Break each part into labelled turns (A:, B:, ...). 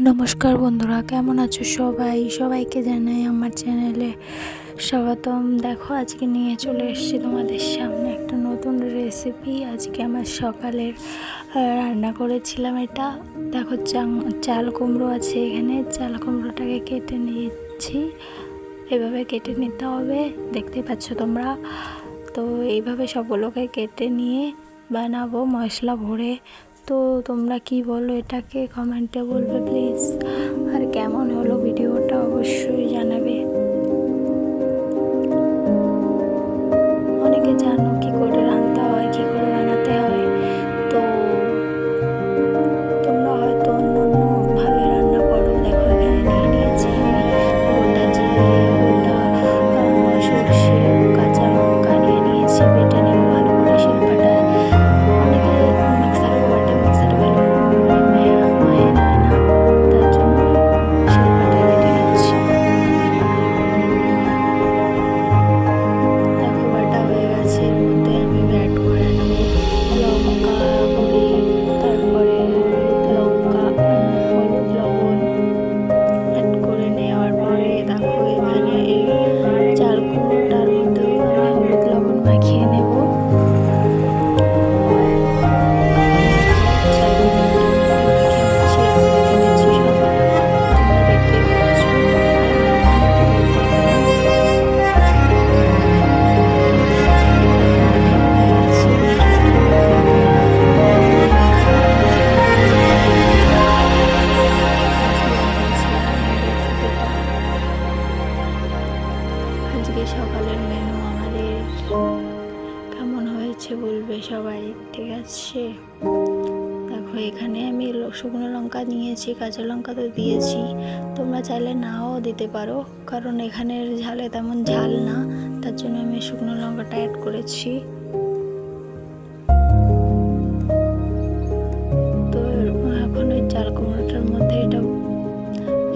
A: নমস্কার বন্ধুরা, কেমন আছো সবাই? সবাইকে জানাই আমার চ্যানেলে স্বাগতম। দেখো, আজকে নিয়ে চলে এসেছি তোমাদের সামনে একটা নতুন রেসিপি আজকে আমার সকালের রান্না করেছিলাম এটা। দেখো, চাং- চাল কুমড়ো আছে এখানে। চাল কুমড়োটাকে কেটে নিয়েছি। এভাবে কেটে নিতে হবে, দেখতে পাচ্ছ তোমরা? তো এইভাবে সবগুলোকে কেটে নিয়ে বানাবো মশলা ভরে। তো তোমরা কি বলো এটাকে কমেন্টে বলবে প্লিজ। আর কেমন হলো ভিডিওটা অবশ্যই জানাবে। দেখো, এখানে আমি শুকনো লঙ্কা নিয়েছি, কাঁচা লঙ্কা তো দিয়েছি। তোমরা চাইলে নাও দিতে পারো, কারণ এখানের ঝালে তেমন ঝাল না, তার জন্য আমি শুকনো লঙ্কাটা অ্যাড করেছি। তো এখন ওই কুমড়োটার মধ্যে এটা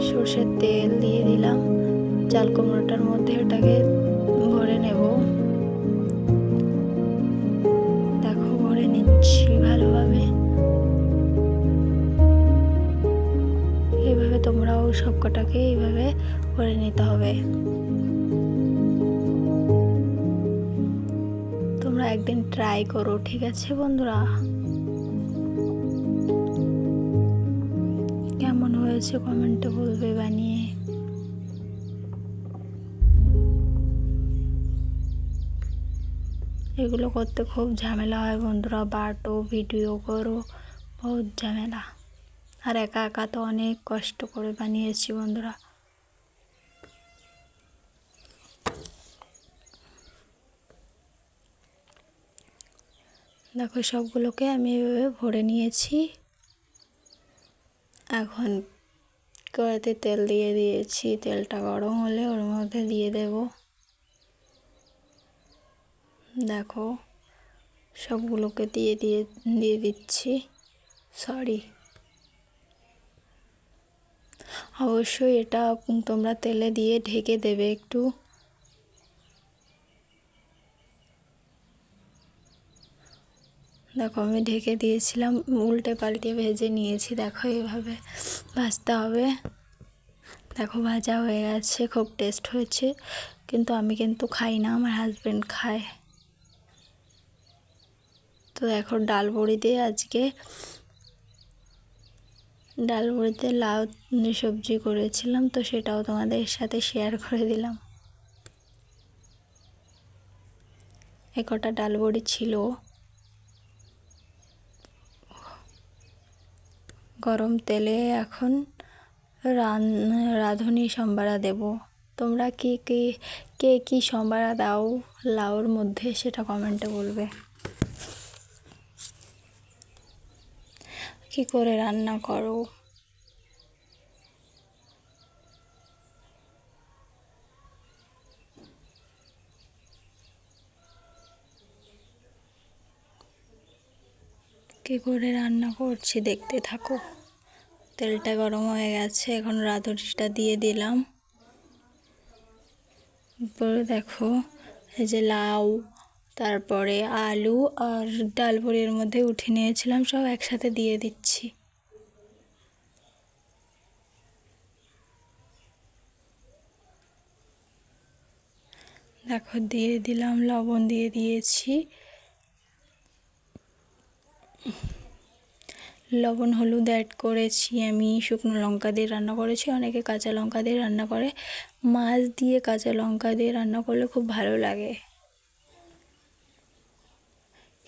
A: সর্ষের তেল দিয়ে দিলাম। চাল কুমড়োটার মধ্যে ওটাকে কটাকে এইভাবে করে নিতে হবে। তোমরা একদিন ট্রাই করো, ঠিক আছে বন্ধুরা? কেমন হয়েছে কমেন্টে বলবে বানিয়ে। এগুলো করতে খুব ঝামেলা হয় বন্ধুরা, বাটো ভিডিও করো, বহুত ঝামেলা। আর একা একা তো অনেক কষ্ট করে বানিয়েছি বন্ধুরা। দেখো সবগুলোকে আমি এভাবে ভরে নিয়েছি। এখন কড়াইতে তেল দিয়ে দিয়েছি। তেলটা গরম হলে ওর মধ্যে দিয়ে দেব। দেখো সবগুলোকে দিয়ে দিয়ে দিয়ে দিচ্ছি। সরি। অবশ্যই এটা তোমরা তেলে দিয়ে ঢেকে দেবে একটু। দেখো, আমি ঢেকে দিয়েছিলাম, উল্টে পাল্টে ভেজে নিয়েছি। দেখো এইভাবে ভাজতে হবে। দেখো, ভাজা হয়ে গেছে, খুব টেস্ট হয়েছে। কিন্তু আমি কিন্তু খাই না, আমার হাজব্যান্ড খায়। তো দেখো, ডাল বড়ি দিয়ে আজকে ডাল বড়িতে লাউ সবজি করেছিলাম, তো সেটাও তোমাদের সাথে শেয়ার করে দিলাম। এ কটা ডাল বড়ি ছিল। গরম তেলে এখন রান, রাঁধুনি সম্বারা দেব। তোমরা কি কি, কে কি সম্বারা দাও লাউর মধ্যে সেটা কমেন্টে বলবে। কি করে রান্না করো? কি করে রান্না করছি দেখতে থাকো। তেলটা গরম হয়ে গেছে, এখন রাঁধুনিটা দিয়ে দিলাম। পরে দেখো, এই যে লাউ তারপরে আলু আর ডাল বড়ির মধ্যে উঠে নিয়েছিলাম, সব একসাথে দিয়ে দিচ্ছি। দেখো, দিয়ে দিলাম, লবণ দিয়ে দিয়েছি। লবণ, হলুদ অ্যাড করেছি আমি, শুকনো লঙ্কা দিয়ে রান্না করেছি। অনেকে কাঁচা লঙ্কা দিয়ে রান্না করে। মাছ দিয়ে কাঁচা লঙ্কা দিয়ে রান্না করলে খুব ভালো লাগে।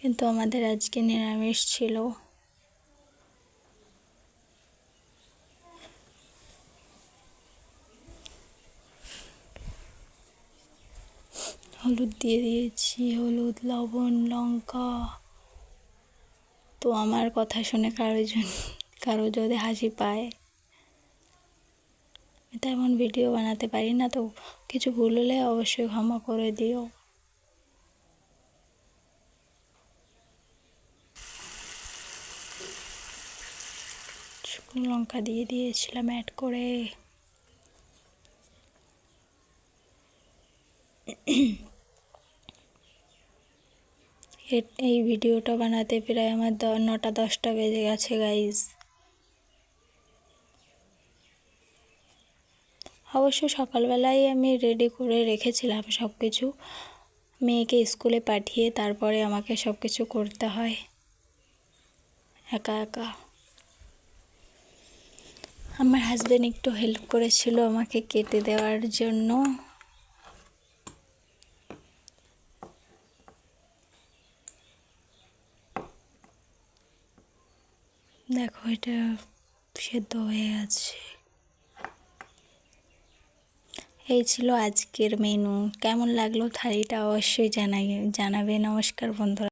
A: কিন্তু আমাদের আজকে নিরামিষ ছিল। হলুদ দিয়ে দিয়েছি, হলুদ, লবণ, লঙ্কা। তো আমার কথা শুনে কারও কারও যদি হাসি পায় তেমন ভিডিও বানাতে পারি না, তো কিছু ভুল হলে অবশ্যই ক্ষমা করে দিও। লঙ্কা দিয়ে দিয়েছিলাম অ্যাড করে। এই ভিডিওটা বানাতে প্রায় আমার নটা দশটা বেজে গেছে গাইজ অবশ্য সকালবেলায় আমি রেডি করে রেখেছিলাম সব কিছু মেয়েকে স্কুলে পাঠিয়ে তারপরে আমাকে সব কিছু করতে হয়। একা একা। আমার হাজব্যান্ড একটু হেল্প করেছিল আমাকে কেটে দেওয়ার জন্য। দেখো, এটা সেদ্ধ হয়ে আছে এই ছিল আজকের মেনু কেমন লাগল? থালিটা অবশ্যই জানাই, জানাবে। নমস্কার বন্ধুরা।